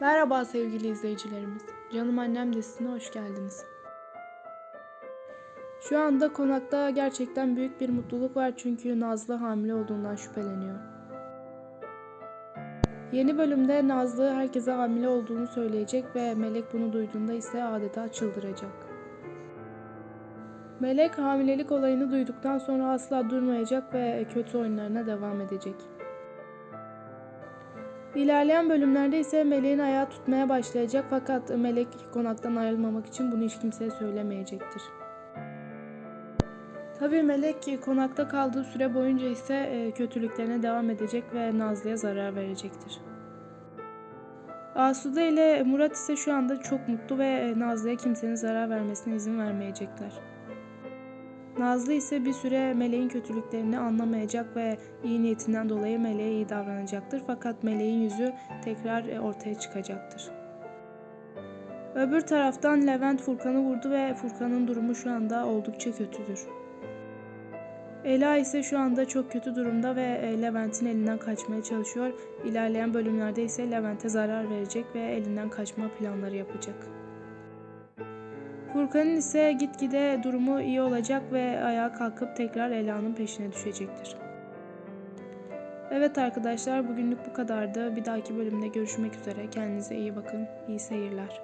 Merhaba sevgili izleyicilerimiz. Canım Annem dizisine hoş geldiniz. Şu anda konakta gerçekten büyük bir mutluluk var çünkü Nazlı hamile olduğundan şüpheleniyor. Yeni bölümde Nazlı herkese hamile olduğunu söyleyecek ve Melek bunu duyduğunda ise adeta çıldıracak. Melek hamilelik olayını duyduktan sonra asla durmayacak ve kötü oyunlarına devam edecek. İlerleyen bölümlerde ise Melek'in ayağı tutmaya başlayacak fakat Melek konaktan ayrılmamak için bunu hiç kimseye söylemeyecektir. Tabii Melek konakta kaldığı süre boyunca ise e, kötülüklerine devam edecek ve Nazlı'ya zarar verecektir. Asude ile Murat ise şu anda çok mutlu ve e, Nazlı'ya kimsenin zarar vermesine izin vermeyecekler. Nazlı ise bir süre Meleğin kötülüklerini anlamayacak ve iyi niyetinden dolayı Meleğe iyi davranacaktır. Fakat Meleğin yüzü tekrar e, ortaya çıkacaktır. Öbür taraftan Levent Furkan'ı vurdu ve Furkan'ın durumu şu anda oldukça kötüdür. Ela ise şu anda çok kötü durumda ve e, Levent'in elinden kaçmaya çalışıyor. İlerleyen bölümlerde ise Levent'e zarar verecek ve elinden kaçma planları yapacak. Furkan'ın ise gitgide durumu iyi olacak ve ayağa kalkıp tekrar Ela'nın peşine düşecektir. Evet arkadaşlar bugünlük bu kadardı. Bir dahaki bölümde görüşmek üzere. Kendinize iyi bakın. İyi seyirler.